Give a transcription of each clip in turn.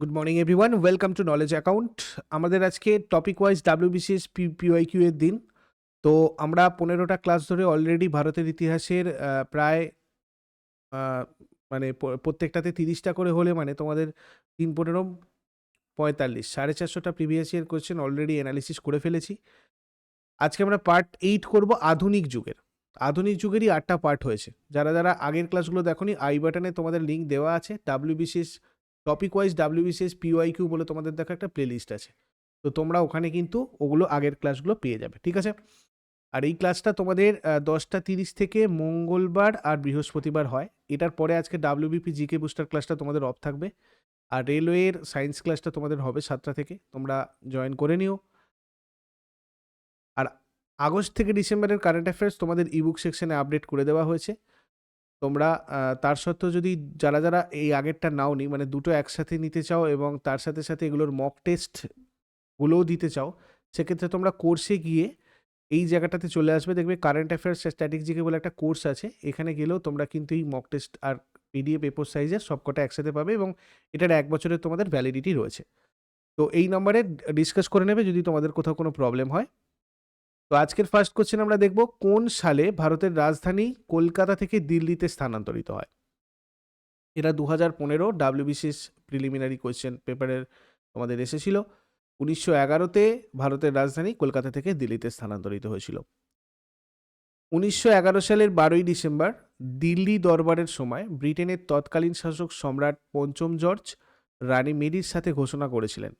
Good morning everyone welcome to knowledge account আমাদের আজকে topic wise WBCS PYQ এর দিন। তো আমরা পনেরোটা ক্লাস ধরে অলরেডি ভারতের ইতিহাসের প্রায় মানে প্রত্যেকটাতে তিরিশটা করে হলে মানে তোমাদের তিন পনেরো পঁয়তাল্লিশ, সাড়ে চারশোটা previous year question already analysis করে ফেলেছি। আজকে আমরা পার্ট এইট করব আধুনিক যুগের। আধুনিক যুগেরই আটটা পার্ট হয়েছে। যারা যারা আগের ক্লাসগুলো দেখোনি আই বাটনে তোমাদের লিঙ্ক দেওয়া আছে। WBCS topic wise WBCS P Y Q বলে তোমাদের দেখা একটা প্লেলিস্ট আছে। তো তোমরা ওখানে কিন্তু ওগুলো আগের ক্লাসগুলো পেয়ে যাবে, ঠিক আছে? আর এই ক্লাসটা তোমাদের দশটা তিরিশ থেকে মঙ্গলবার আর বৃহস্পতিবার হয়। এটার পরে আজকে ডাব্লিউবিপি জিকে বুস্টার ক্লাসটা তোমাদের অফ থাকবে। আর রেলওয়ের সায়েন্স ক্লাসটা তোমাদের হবে সাতটা থেকে, তোমরা জয়েন করে নিও। আর আগস্ট থেকে ডিসেম্বরের কারেন্ট অ্যাফেয়ার্স তোমাদের ইবুক সেকশনে আপডেট করে দেওয়া হয়েছে। তোমরা তার সত্ত্বেও যদি যারা যারা এই আগেরটা নাওনি মানে দুটো একসাথে নিতে চাও এবং তার সাথে সাথে এগুলোর মক টেস্টগুলোও দিতে চাও, সেক্ষেত্রে তোমরা কোর্সে গিয়ে এই জায়গাটাতে চলে আসবে। দেখবে কারেন্ট অ্যাফেয়ার্স স্ট্র্যাটেজিকে বলে একটা কোর্স আছে। এখানে গেলেও তোমরা কিন্তু এই মক টেস্ট আর পিডিএফ পেপার সাইজের সবকটা একসাথে পাবে এবং এটার এক বছরের তোমাদের ভ্যালিডিটি রয়েছে। তো এই নম্বরে ডিসকাস করে নেবে যদি তোমাদের কোথাও কোনো প্রবলেম হয়। তো আজকের ফার্স্ট কোশ্চেন আমরা দেখব, কোন সালে ভারতের রাজধানী কলকাতা থেকে দিল্লিতে স্থানান্তরিত হয়? এটা দু হাজার পনেরো ডাব্লিউবিসিএস প্রিলিমিনারি কোয়েশ্চেন পেপারের আমাদের এসেছিল। উনিশশো এগারোতে ভারতের রাজধানী কলকাতা থেকে দিল্লিতে স্থানান্তরিত হয়েছিল। উনিশশো এগারো সালের বারোই ডিসেম্বর, দিল্লি দরবারের সময় ব্রিটেনের তৎকালীন শাসক সম্রাট পঞ্চম জর্জ রানী মেরির সাথে ঘোষণা করেছিলেন।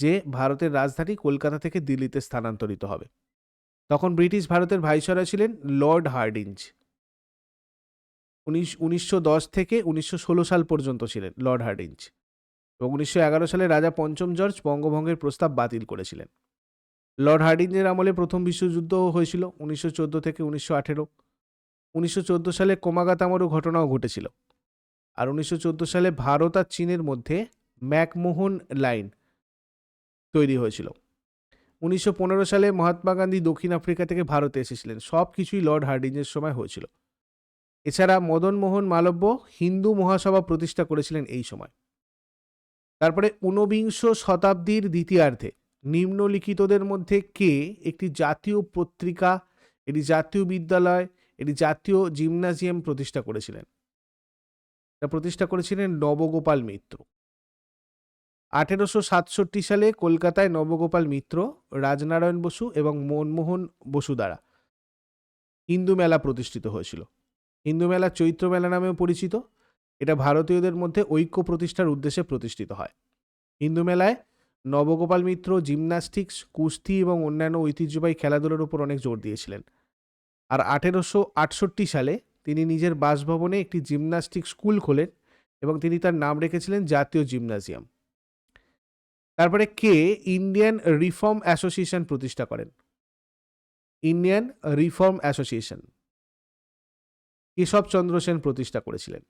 যে ভারতের রাজধানী কলকাতা থেকে দিল্লিতে স্থানান্তরিত হবে। তখন ব্রিটিশ ভারতের ভাইসরা ছিলেন লর্ড হার্ডিঞ্জ। উনিশ, উনিশশো থেকে উনিশশো ষোলো সাল পর্যন্ত ছিলেন লর্ড হার্ডিঞ্জ এবং উনিশশো এগারো সালে রাজা পঞ্চম জর্জ বঙ্গভঙ্গের প্রস্তাব বাতিল করেছিলেন। লর্ড হার্ডিঞ্জের আমলে প্রথম বিশ্বযুদ্ধ হয়েছিল উনিশশো চোদ্দ থেকে উনিশশো আঠেরো। উনিশশো সালে কোমাগাতামারু ঘটনাও ঘটেছিল। আর উনিশশো চোদ্দ সালে ভারত আর চীনের মধ্যে ম্যাকমোহন লাইন তৈরি হয়েছিল। উনিশশো পনেরো সালে মহাত্মা গান্ধী দক্ষিণ আফ্রিকা থেকে ভারতে এসেছিলেন। সব কিছুই লর্ড হার্ডিঞ্জের সময় হয়েছিল। এছাড়া মদন মোহন মালব্য হিন্দু মহাসভা প্রতিষ্ঠা করেছিলেন এই সময়। তারপরে ঊনবিংশ শতাব্দীর দ্বিতীয়ার্ধে নিম্নলিখিতদের মধ্যে কে একটি জাতীয় পত্রিকা এটি জাতীয় বিদ্যালয় এটি জাতীয় জিমনাজিয়াম প্রতিষ্ঠা করেছিলেন? এটা প্রতিষ্ঠা করেছিলেন নবগোপাল মিত্র। আঠেরোশো সাতষট্টি সালে কলকাতায় নবগোপাল মিত্র, রাজনারায়ণ বসু এবং মনমোহন বসু দ্বারা হিন্দু মেলা প্রতিষ্ঠিত হয়েছিল। হিন্দু মেলা চৈত্র মেলা নামেও পরিচিত। এটা ভারতীয়দের মধ্যে ঐক্য প্রতিষ্ঠার উদ্দেশ্যে প্রতিষ্ঠিত হয়। হিন্দু মেলায় নবগোপাল মিত্র, জিমন্যাস্টিক্স, কুস্তি এবং অন্যান্য ঐতিহ্যবাহী খেলাধুলার উপর অনেক জোর দিয়েছিলেন। আর আঠেরোশো আটষট্টি সালে তিনি নিজের বাসভবনে একটি জিমন্যাস্টিক স্কুল খোলেন এবং তিনি তার নাম রেখেছিলেন জাতীয় জিমনাজিয়াম তারপরে কে ইন্ডিয়ান রিফর্ম অ্যাসোসিয়েশন প্রতিষ্ঠা করেন? Indian reform association. Keshab Chandra Sen প্রতিষ্ঠা করেছিলেন।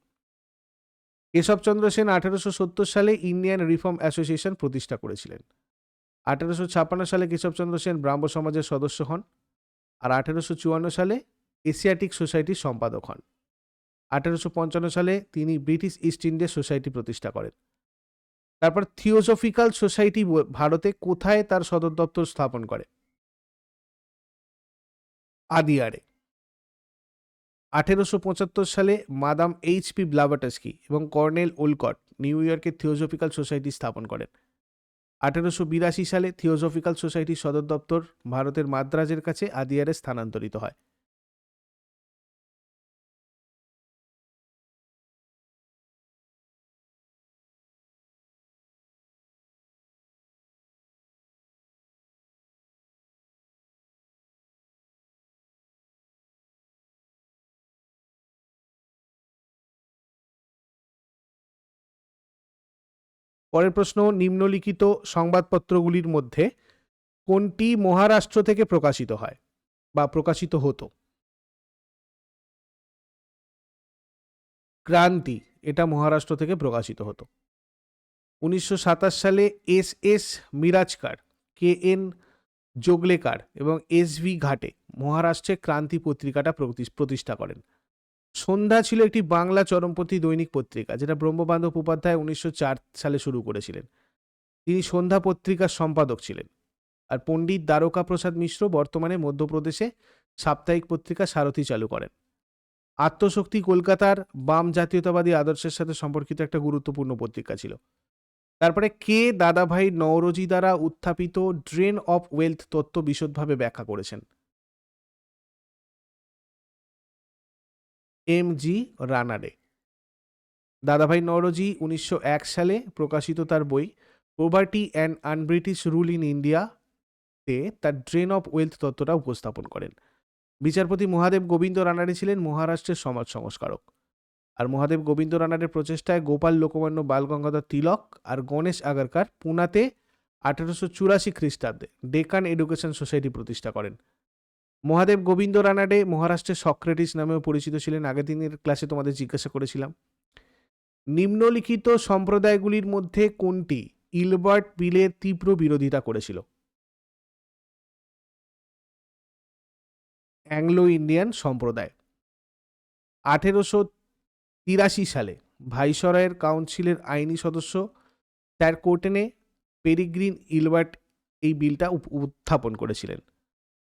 কেশবচন্দ্র সেন আঠেরোশো সত্তর সালে ইন্ডিয়ান রিফর্ম অ্যাসোসিয়েশন প্রতিষ্ঠা করেছিলেন। আঠেরোশো ছাপ্পান্ন সালে কেশবচন্দ্র সেন ব্রাহ্ম সমাজের সদস্য হন আর আঠেরোশো চুয়ান্ন সালে এশিয়াটিক সোসাইটির সম্পাদক হন। আঠেরোশো পঞ্চান্ন সালে তিনি ব্রিটিশ ইস্ট ইন্ডিয়া সোসাইটি প্রতিষ্ঠা করেন। তারপর থিওসফিক্যাল সোসাইটি ভারতে কোথায় তার সদর দপ্তর স্থাপন করে? আদিয়ারে। আঠেরোশো পঁচাত্তর সালে মাদাম এইচ পি ব্লাভাটাস্কি এবং কর্নেল ওলকট নিউ ইয়র্কে থিওসফিক্যাল সোসাইটি স্থাপন করেন। আঠেরোশো বিরাশি সালে থিওসফিক্যাল সোসাইটির সদর দপ্তর ভারতের মাদ্রাজের কাছে আদিয়ারে স্থানান্তরিত হয়। পরের প্রশ্ন, নিম্নলিখিত সংবাদপত্রগুলির মধ্যে কোনটি মহারাষ্ট্র থেকে প্রকাশিত হয় বা প্রকাশিত হতো? ক্রান্তি, এটা মহারাষ্ট্র থেকে প্রকাশিত হতো। উনিশশো সাতাশ সালে S S Mirajkar, K N Joglekar এবং এস ভি ঘাটে মহারাষ্ট্রে ক্রান্তি পত্রিকাটা প্রতি- প্রতিষ্ঠা করেন। সন্ধ্যা ছিল একটি বাংলা চরমপন্থী দৈনিক পত্রিকা, যেটা ব্রহ্মবান্ধব উপাধ্যায় উনিশশো চার সালে শুরু করেছিলেন। তিনি সন্ধ্যা পত্রিকার সম্পাদক ছিলেন। আর পণ্ডিত দ্বারকা প্রসাদ মিশ্র বর্তমানে মধ্যপ্রদেশে সাপ্তাহিক পত্রিকা সারথী চালু করেন। আত্মশক্তি কলকাতার বাম জাতীয়তাবাদী আদর্শের সাথে সম্পর্কিত একটা গুরুত্বপূর্ণ পত্রিকা ছিল। তারপরে কে দাদাভাই নওরোজি দ্বারা উত্থাপিত ড্রেন অফ ওয়েলথ তত্ত্ব বিশদভাবে ব্যাখ্যা করেছেন। M G Ranade. দাদাভাই নওরোজি উনিশশো এক সালে প্রকাশিত তার বই poverty and unBritish rule in India তে তার ড্রেন অফ ওয়েলথ তত্ত্বটা উপস্থাপন করেন। বিচারপতি মহাদেব গোবিন্দ রানাডে ছিলেন মহারাষ্ট্রের সমাজ সংস্কারক। আর মহাদেব গোবিন্দ রানাডের প্রচেষ্টায় গোপাল লোকমান্য বালগঙ্গাধর তিলক আর গণেশ আগারকার পুনাতে আঠেরোশো চুরাশি খ্রিস্টাব্দে ডেকান এডুকেশন সোসাইটি প্রতিষ্ঠা করেন। মহাদেব গোবিন্দ রানাডে মহারাষ্ট্রের সক্রেটিস নামেও পরিচিত ছিলেন। আগের দিনের ক্লাসে তোমাদের জিজ্ঞাসা করেছিলাম। নিম্নলিখিত সম্প্রদায়গুলির মধ্যে কোনটি ইলবার্ট বিলের তীব্র বিরোধিতা করেছিল? অ্যাংলো ইন্ডিয়ান সম্প্রদায়। আঠেরোশো তিরাশি সালে ভাইসরয়ের কাউন্সিলের আইনি সদস্য স্যার কোর্টেনে পেরিগ্রিন ইলবার্ট এই বিলটা উত্থাপন করেছিলেন।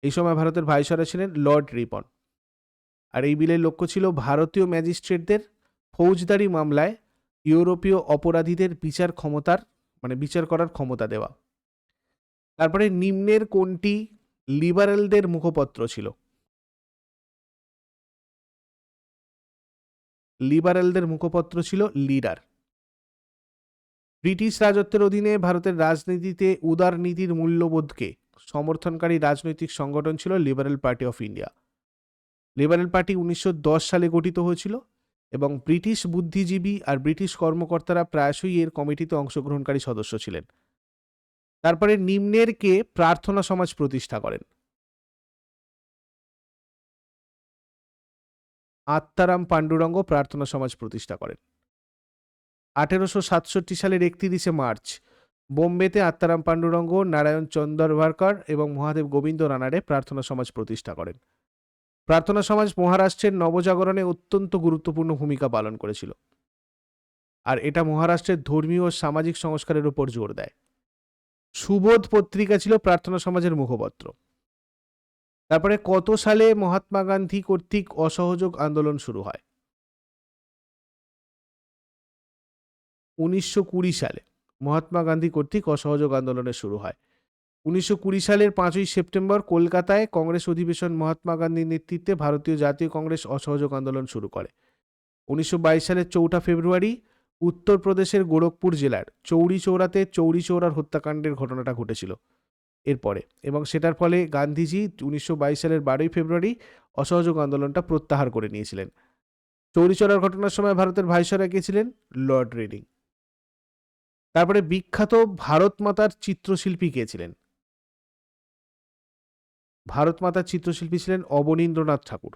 এই সময় ভারতের ভাইসরয় ছিলেন লর্ড রিপন। আর এই বিলের লক্ষ্য ছিল ভারতীয় ম্যাজিস্ট্রেটদের ফৌজদারি মামলায় ইউরোপীয় অপরাধীদের বিচার ক্ষমতার মানে বিচার করার ক্ষমতা দেওয়া। তারপরে নিম্নের কোনটি লিবারেলদের মুখপত্র ছিল? লিবারেলদের মুখপত্র ছিল লিডার। ব্রিটিশ রাজত্বের অধীনে ভারতের রাজনীতিতে উদারনীতির মূল্যবোধকে সমর্থনকারী রাজনৈতিক সংগঠন ছিল liberal party of India. Liberal party উনিশশো দশ সালে গঠিত হয়েছিল এবং ব্রিটিশ বুদ্ধিজীবী আর ব্রিটিশ কর্মকর্তারা প্রায়শই এর কমিটিতে অংশগ্রহণকারী সদস্য ছিলেন। তারপরে নিম্নের কে প্রার্থনা সমাজ প্রতিষ্ঠা করেন। আত্মারাম পাণ্ডুরঙ্গ প্রার্থনা সমাজ প্রতিষ্ঠা করেন। আঠেরোশো সাতষট্টি সালের একত্রিশে মার্চ বোম্বেতে আত্মারাম পাণ্ডুরঙ্গ, নারায়ণ চন্দরভারকর এবং মহাদেব গোবিন্দ রানারে প্রার্থনা সমাজ প্রতিষ্ঠা করেন। প্রার্থনা সমাজ মহারাষ্ট্রের নবজাগরণে অত্যন্ত গুরুত্বপূর্ণ ভূমিকা পালন করেছিল। আর এটা মহারাষ্ট্রের ধর্মীয় ও সামাজিক সংস্কারের উপর জোর দেয়। সুবোধ পত্রিকা ছিল প্রার্থনা সমাজের মুখপত্র। তারপরে কত সালে মহাত্মা গান্ধী কর্তৃক অসহযোগ আন্দোলন শুরু হয়? উনিশশো কুড়ি সালে। মহাত্মা গান্ধী কর্তৃক অসহযোগ আন্দোলনের শুরু হয়। উনিশশো কুড়ি সালের পাঁচই সেপ্টেম্বর কলকাতায় কংগ্রেস অধিবেশন মহাত্মা গান্ধীর নেতৃত্বে ভারতীয় জাতীয় কংগ্রেস অসহযোগ আন্দোলন শুরু করে। উনিশশো বাইশ সালের চৌঠা ফেব্রুয়ারি উত্তরপ্রদেশের গোরখপুর জেলার চৌরি চৌরাতে চৌরি চৌরার হত্যাকাণ্ডের ঘটনাটা ঘটেছিল এরপরে এবং সেটার ফলে গান্ধীজি উনিশশো বাইশ সালের বারোই ফেব্রুয়ারি অসহযোগ আন্দোলনটা প্রত্যাহার করে নিয়েছিলেন। চৌরি চৌরার ঘটনার সময় ভারতের ভাইসরয় কে ছিলেন? Lord Reading. তারপরে বিখ্যাত ভারত মাতার চিত্রশিল্পী কে ছিলেন? ভারত মাতার চিত্রশিল্পী ছিলেন অবনীন্দ্রনাথ ঠাকুর।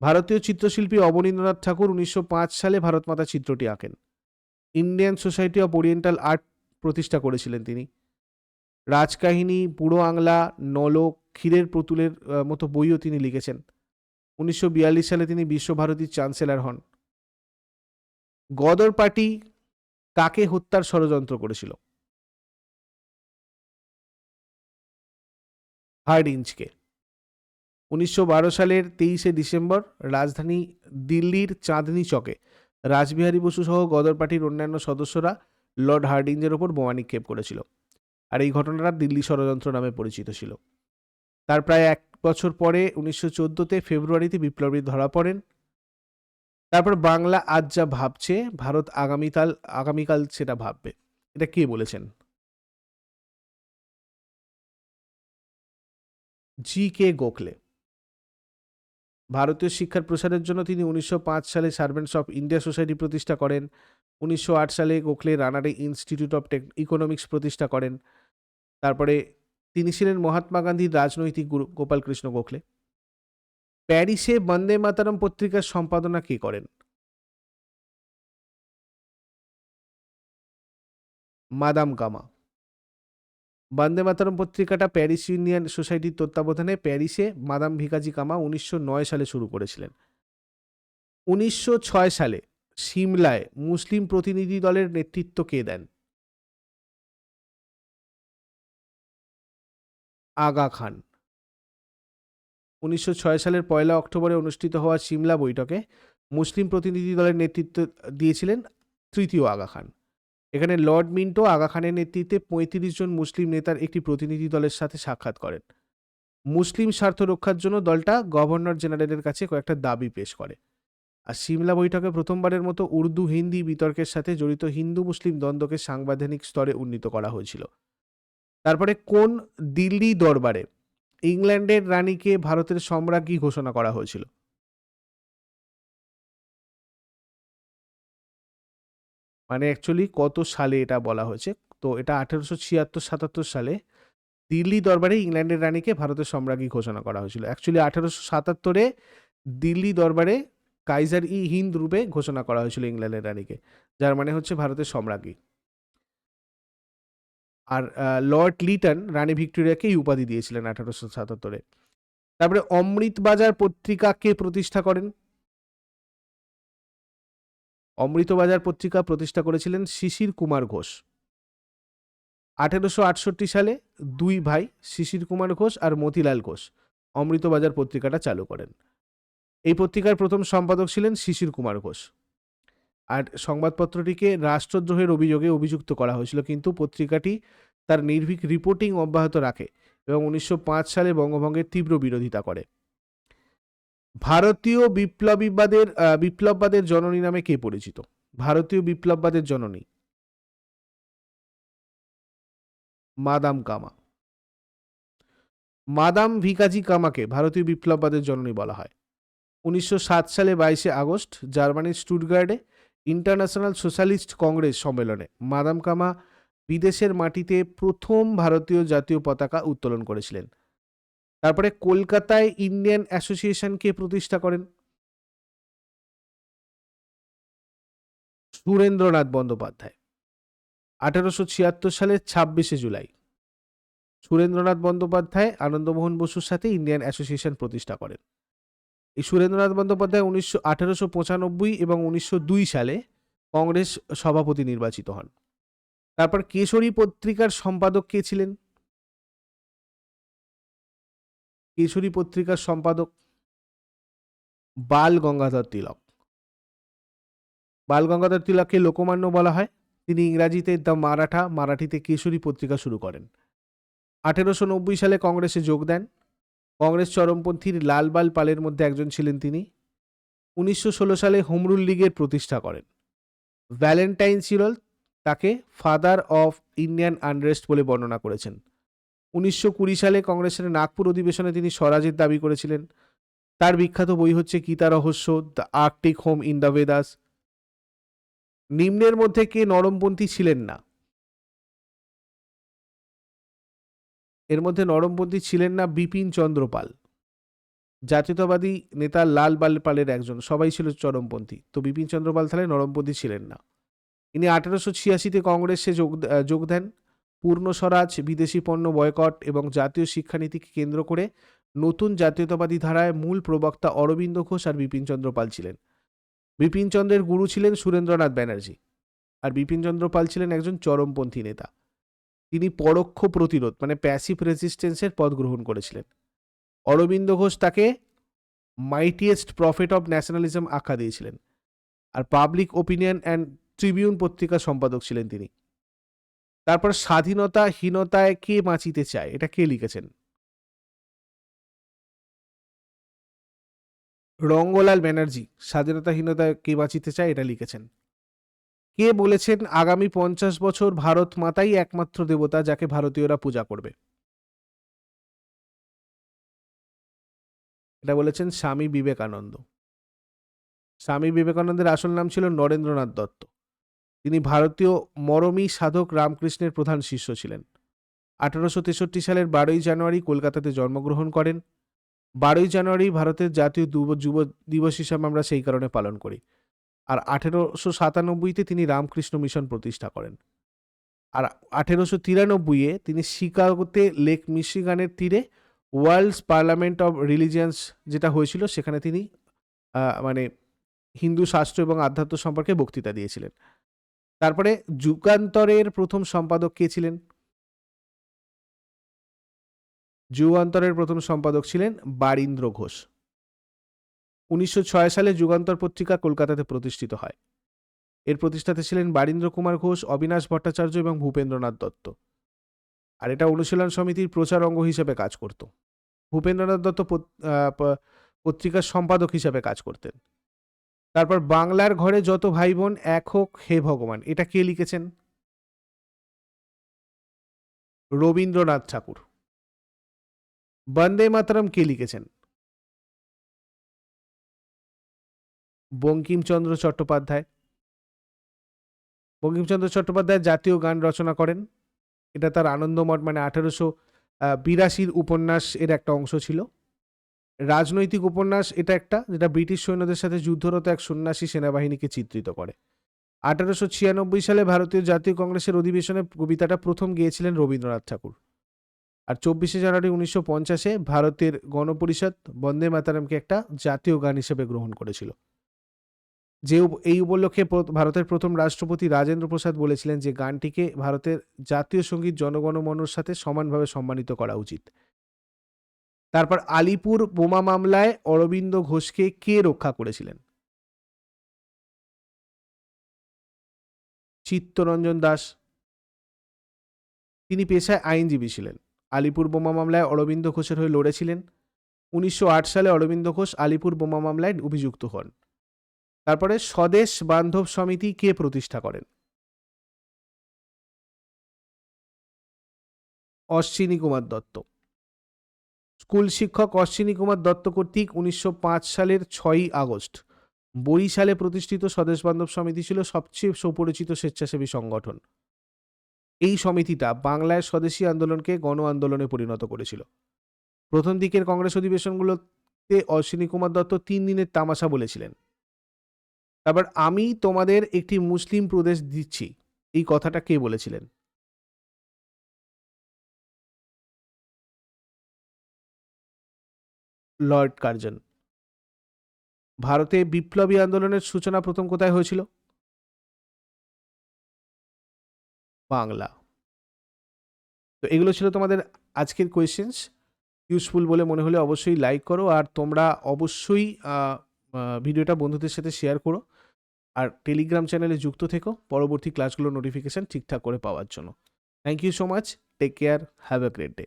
ভারতীয় চিত্রশিল্পী অবনীন্দ্রনাথ ঠাকুর উনিশশো পাঁচ সালে ভারত মাতা চিত্রটি আঁকেন। Indian society of oriental art প্রতিষ্ঠা করেছিলেন তিনি। রাজকাহিনী, বুড়ো আংলা, নলক, ক্ষীরের প্রতুলের মতো বইও তিনি লিখেছেন। উনিশশো বিয়াল্লিশ সালে তিনি বিশ্বভারতীর চ্যান্সেলর হন। গদর পার্টি কাকে হত্যার ষড়যন্ত্র করেছিল? হার্ডিঞ্জকে উনিশশো বারো সালের তেইশে ডিসেম্বর রাজধানী দিল্লির চাঁদনি চকে রাসবিহারী বসু সহ গদর পার্টির অন্যান্য সদস্যরা লর্ড হার্ডিঞ্জের ওপর বোমা নিক্ষেপ করেছিল আর এই ঘটনাটা দিল্লি ষড়যন্ত্র নামে পরিচিত ছিল। তার প্রায় এক বছর পরে উনিশশো চোদ্দোতে ফেব্রুয়ারিতে বিপ্লবী ধরা পড়েন তারপর বাংলা আজ যা ভাবছে, ভারত আগামীকাল আগামীকাল সেটা ভাববে। এটা কে বলেছেন? জি কে গোখলে। ভারতীয় শিক্ষার প্রসারের জন্য তিনি উনিশশো পাঁচ সালে সার্ভেন্টস অফ ইন্ডিয়া সোসাইটি প্রতিষ্ঠা করেন। উনিশশো আট সালে Gokhale Ranade institute of tech economics প্রতিষ্ঠা করেন। তারপরে তিনি ছিলেন মহাত্মা গান্ধীর রাজনৈতিক গুরু গোপাল কৃষ্ণ গোখলে। প্যারিসে বন্দে মাতারম পত্রিকার সম্পাদনা কে করেন? Madam gamma. বন্দে মাতারম পত্রিকাটা প্যারিস ইউনিয়ন সোসাইটির তত্ত্বাবধানে প্যারিসে মাদাম ভিকাজি কামা উনিশশো নয় সালে শুরু করেছিলেন। উনিশশো ছয় সালে সিমলায় মুসলিম প্রতিনিধি দলের নেতৃত্ব কে দেন? আগা খান। উনিশশো ছয় সালের পয়লা অক্টোবরে অনুষ্ঠিত হওয়া সিমলা বৈঠকে মুসলিম প্রতিনিধি দলের নেতৃত্ব দিয়েছিলেন তৃতীয় আগা খান। এখানে লর্ড মিন্টো আগা খানের নেতৃত্বে পঁয়ত্রিশ জন মুসলিম নেতার একটি প্রতিনিধি দলের সাথে সাক্ষাৎ করেন। মুসলিম স্বার্থ রক্ষার জন্য দলটা গভর্নর জেনারেলের কাছে কয়েকটা দাবি পেশ করে। আর সিমলা বৈঠকে প্রথমবারের মতো উর্দু হিন্দি বিতর্কের সাথে জড়িত হিন্দু মুসলিম দ্বন্দ্বকে সাংবিধানিক স্তরে উন্নীত করা হয়েছিল। তারপরে কোন দিল্লি দরবারে ইংল্যান্ডের রানীকে ভারতের সম্রাজ্ঞী ঘোষণা করা হয়েছিল। মানে অ্যাকচুয়ালি কত সালে এটা বলা হয়েছে? তো এটা আঠেরোশো ছিয়াত্তর, সাতাত্তর সালে দিল্লি দরবারে ইংল্যান্ডের রানীকে ভারতের সম্রাজ্ঞী ঘোষণা করা হয়েছিল। অ্যাকচুয়ালি আঠেরোশো সাতাত্তরে দিল্লি দরবারে কাইজার ই হিন্দ রূপে ঘোষণা করা হয়েছিল ইংল্যান্ডের রানীকে। যার মানে হচ্ছে ভারতের সম্রাজ্ঞী। আর লর্ড লিটন রানী ভিক্টোরিয়াকে এই উপাধি দিয়েছিলেন আঠারোশো সাতাত্তরে। তারপরে অমৃত বাজার পত্রিকা কে প্রতিষ্ঠা করেন? অমৃতবাজার পত্রিকা প্রতিষ্ঠা করেছিলেন শিশির কুমার ঘোষ। আঠেরোশো আটষট্টি সালে দুই ভাই, শিশির কুমার ঘোষ আর মতিলাল ঘোষ অমৃতবাজার পত্রিকাটা চালু করেন। এই পত্রিকার প্রথম সম্পাদক ছিলেন শিশির কুমার ঘোষ। আর সংবাদপত্রটিকে রাষ্ট্রদ্রোহের অভিযোগে অভিযুক্ত করা হয়েছিল, কিন্তু পত্রিকাটি তার নির্ভীক রিপোর্টিং অব্যাহত রাখে এবং উনিশশো পাঁচ সালে বঙ্গভঙ্গের তীব্র বিরোধিতা করে। ভারতীয় বিপ্লবীবাদের বিপ্লববাদের জননী নামে কে পরিচিত? ভারতীয় বিপ্লববাদের জননী। মাদাম কামা। মাদাম ভিকাজি কামাকে ভারতীয় বিপ্লববাদের জননী বলা হয়। উনিশশো সাত সালে বাইশে আগস্ট জার্মানির স্টুটগার্ডে ইন্টারন্যাশনাল সোশ্যালিস্ট কংগ্রেস সম্মেলনে মাদাম কামা বিদেশের মাটিতে প্রথম ভারতীয় জাতীয় পতাকা উত্তোলন করেছিলেন। তারপরে কলকাতায় ইন্ডিয়ান অ্যাসোসিয়েশনকে প্রতিষ্ঠা করেন। সুরেন্দ্রনাথ বন্দ্যোপাধ্যায়, আঠারোশো ছিয়াত্তর সালের ছাব্বিশে জুলাই। সুরেন্দ্রনাথ বন্দ্যোপাধ্যায়, আনন্দমোহন বসুর সাথে ইন্ডিয়ান অ্যাসোসিয়েশন প্রতিষ্ঠা করেন। এই সুরেন্দ্রনাথ বন্দ্যোপাধ্যায় উনিশশো আঠারোশো পঁচানব্বই এবং উনিশশো দুই সালে কংগ্রেস সভাপতি নির্বাচিত হন। তারপর কেশরী পত্রিকার সম্পাদক কে ছিলেন? কেশরী পত্রিকার সম্পাদক বাল গঙ্গাধর তিলক। বাল গঙ্গাধর তিলককে লোকমান্য বলা হয়। তিনি ইংরাজিতে দ্য মারাঠা মারাঠিতে কেশরী পত্রিকা শুরু করেন। আঠেরোশো নব্বই সালে কংগ্রেসে যোগ দেন। কংগ্রেস চরমপন্থীর লালবাল পালের মধ্যে একজন ছিলেন তিনি। উনিশশো ষোলো সালে হোমরুল লীগের প্রতিষ্ঠা করেন। ভ্যালেন্টাইন সিরল তাকে ফাদার অফ ইন্ডিয়ান আনরেস্ট বলে বর্ণনা করেছেন। উনিশশো কুড়ি সালে কংগ্রেসের নাগপুর অধিবেশনে তিনি স্বরাজের দাবি করেছিলেন, তার বিখ্যাত বই হচ্ছে Gita Rahasya? The arctic home in the Vedas নিম্নের মধ্যে কে নরমপন্থী ছিলেন না। এর মধ্যে নরমপন্থী ছিলেন না বিপিন চন্দ্রপাল। জাতীয়তাবাদী নেতা লাল পালের একজন, সবাই ছিল চরমপন্থী। তো বিপিন চন্দ্রপাল তাহলে নরমপন্থী ছিলেন না। ইনি আঠারোশো ছিয়াশিতে কংগ্রেসে যোগ যোগ দেন। পূর্ণ স্বরাজ, বিদেশি পণ্য বয়কট এবং জাতীয় শিক্ষানীতিকে কেন্দ্র করে নতুন জাতীয়তাবাদী ধারায় মূল প্রবক্তা অরবিন্দ ঘোষ আর বিপিন চন্দ্র পাল ছিলেন। বিপিন চন্দ্রের গুরু ছিলেন সুরেন্দ্রনাথ ব্যানার্জি। আর বিপিন চন্দ্র পাল ছিলেন একজন চরমপন্থী নেতা। তিনি পরোক্ষ প্রতিরোধ মানে প্যাসিভ রেজিস্ট্যান্সের পদ গ্রহণ করেছিলেন। অরবিন্দ ঘোষ তাকে মাইটিয়েস্ট প্রফেট অফ ন্যাশনালিজম আখ্যা দিয়েছিলেন। আর পাবলিক ওপিনিয়ন অ্যান্ড ট্রিবিউন পত্রিকার সম্পাদক ছিলেন তিনি। তারপর স্বাধীনতা, হীনতায় কে বাঁচিতে চায়, এটা কে লিখেছেন? রঙ্গলাল ব্যানার্জি স্বাধীনতাহীনতায় কে বাঁচিতে চায়, এটা লিখেছেন। কে বলেছেন, আগামী পঞ্চাশ বছর ভারত মাতাই একমাত্র দেবতা যাকে ভারতীয়রা পূজা করবে? এটা বলেছেন স্বামী বিবেকানন্দ। স্বামী বিবেকানন্দের আসল নাম ছিল নরেন্দ্রনাথ দত্ত। তিনি ভারতীয় মরমী সাধক রামকৃষ্ণের প্রধান শিষ্য ছিলেন। আঠারোশো তেষট্টি সালের বারোই জানুয়ারি কলকাতাতে জন্মগ্রহণ করেন। বারোই জানুয়ারি ভারতের জাতীয় যুব দিবস হিসাবে আমরা সেই কারণে পালন করি। আর আঠেরোশো সাতানব্বইতে তিনি রামকৃষ্ণ মিশন প্রতিষ্ঠা করেন। আর আঠেরোশো তিরানব্বইয়ে তিনি শিকাগোতে লেক মিশিগানের তীরে ওয়ার্ল্ডস পার্লামেন্ট অফ রিলিজিয়ান্স যেটা হয়েছিল, সেখানে তিনি মানে হিন্দু শাস্ত্র এবং আধ্যাত্ম সম্পর্কে বক্তৃতা দিয়েছিলেন। তারপরে যুগান্তরের প্রথম সম্পাদক কে ছিলেন? যুগান্তরের প্রথম সম্পাদক ছিলেন বারীন্দ্র ঘোষ। উনিশশো ছয় সালে যুগান্তর পত্রিকা কলকাতাতে প্রতিষ্ঠিত হয়। এর প্রতিষ্ঠাতা ছিলেন বারীন্দ্র কুমার ঘোষ, অবিনাশ ভট্টাচার্য এবং ভূপেন্দ্রনাথ দত্ত। আর এটা অনুশীলন সমিতির প্রচার অঙ্গ হিসেবে কাজ করত। ভূপেন্দ্রনাথ দত্ত পত্রিকার সম্পাদক হিসেবে কাজ করতেন। তারপর বাংলার ঘরে যত ভাই বোন এক হোক, হে ভগবান, এটা কে লিখেছেন? রবীন্দ্রনাথ ঠাকুর। বন্দে মাতরম কে লিখেছেন? বঙ্কিমচন্দ্র চট্টোপাধ্যায়। বঙ্কিমচন্দ্র চট্টোপাধ্যায় জাতীয় গান রচনা করেন। এটা তার আনন্দমঠ মানে আঠারোশো বিরাশির উপন্যাস এর একটা অংশ ছিল। রাজনৈতিক উপন্যাস এটা একটা, যেটা ব্রিটিশ সৈন্যদের সাথে যুদ্ধরত এক সন্ন্যাসী সেনাবাহিনীকে চিত্রিত করে। আঠারোশো ছিয়ানব্বই সালে ভারতীয় জাতীয় কংগ্রেসের অধিবেশনে কবিতাটা প্রথম গিয়েছিলেন রবীন্দ্রনাথ ঠাকুর। আর চব্বিশে জানুয়ারি উনিশশো পঞ্চাশে ভারতের গণপরিষদ বন্দে মাতারামকে একটা জাতীয় গান হিসেবে গ্রহণ করেছিল। যে এই উপলক্ষে ভারতের প্রথম রাষ্ট্রপতি রাজেন্দ্র প্রসাদ বলেছিলেন যে গানটিকে ভারতের জাতীয় সংগীত জনগণমনর সাথে সমানভাবে সম্মানিত করা উচিত। তারপর আলিপুর বোমা মামলায় অরবিন্দ ঘোষকে কে রক্ষা করেছিলেন? চিত্তরঞ্জন দাস। তিনি পেশায় আইনজীবী ছিলেন। আলিপুর বোমা মামলায় অরবিন্দ ঘোষের হয়ে লড়েছিলেন। উনিশশো আট সালে অরবিন্দ ঘোষ আলিপুর বোমা মামলায় অভিযুক্ত হন। তারপরে স্বদেশ বান্ধব সমিতি কে প্রতিষ্ঠা করেন? অশ্বিনী কুমার দত্ত। স্কুল শিক্ষক অশ্বিনী কুমার দত্ত কর্তৃক উনিশশো সালের ছয়ই আগস্ট বরিশালে প্রতিষ্ঠিত স্বদেশ বান্ধব সমিতি ছিল সবচেয়ে সুপরিচিত স্বেচ্ছাসেবী সংগঠন। এই সমিতিটা বাংলায় স্বদেশী আন্দোলনকে গণ আন্দোলনে পরিণত করেছিল। প্রথম দিকের কংগ্রেস অধিবেশনগুলোতে অশ্বিনী কুমার দত্ত তিন দিনের তামাশা বলেছিলেন। তারপর আমি তোমাদের একটি মুসলিম প্রদেশ দিচ্ছি। এই কথাটা কে বলেছিলেন? Lord Curzon. ভারতে বিপ্লবী আন্দোলনের সূচনা প্রথম কোথায় হয়েছিল? বাংলা। তো এগুলো ছিল তোমাদের আজকের কোয়েশ্চেন্স ইউজফুল বলে মনে হলে অবশ্যই লাইক করো আর তোমরা অবশ্যই ভিডিওটা বন্ধুদের সাথে শেয়ার করো। আর টেলিগ্রাম চ্যানেলে যুক্ত থেকো। পরবর্তী ক্লাসগুলোর নোটিফিকেশান ঠিকঠাক করে পাওয়ার জন্য। Thank you so much take care have a great day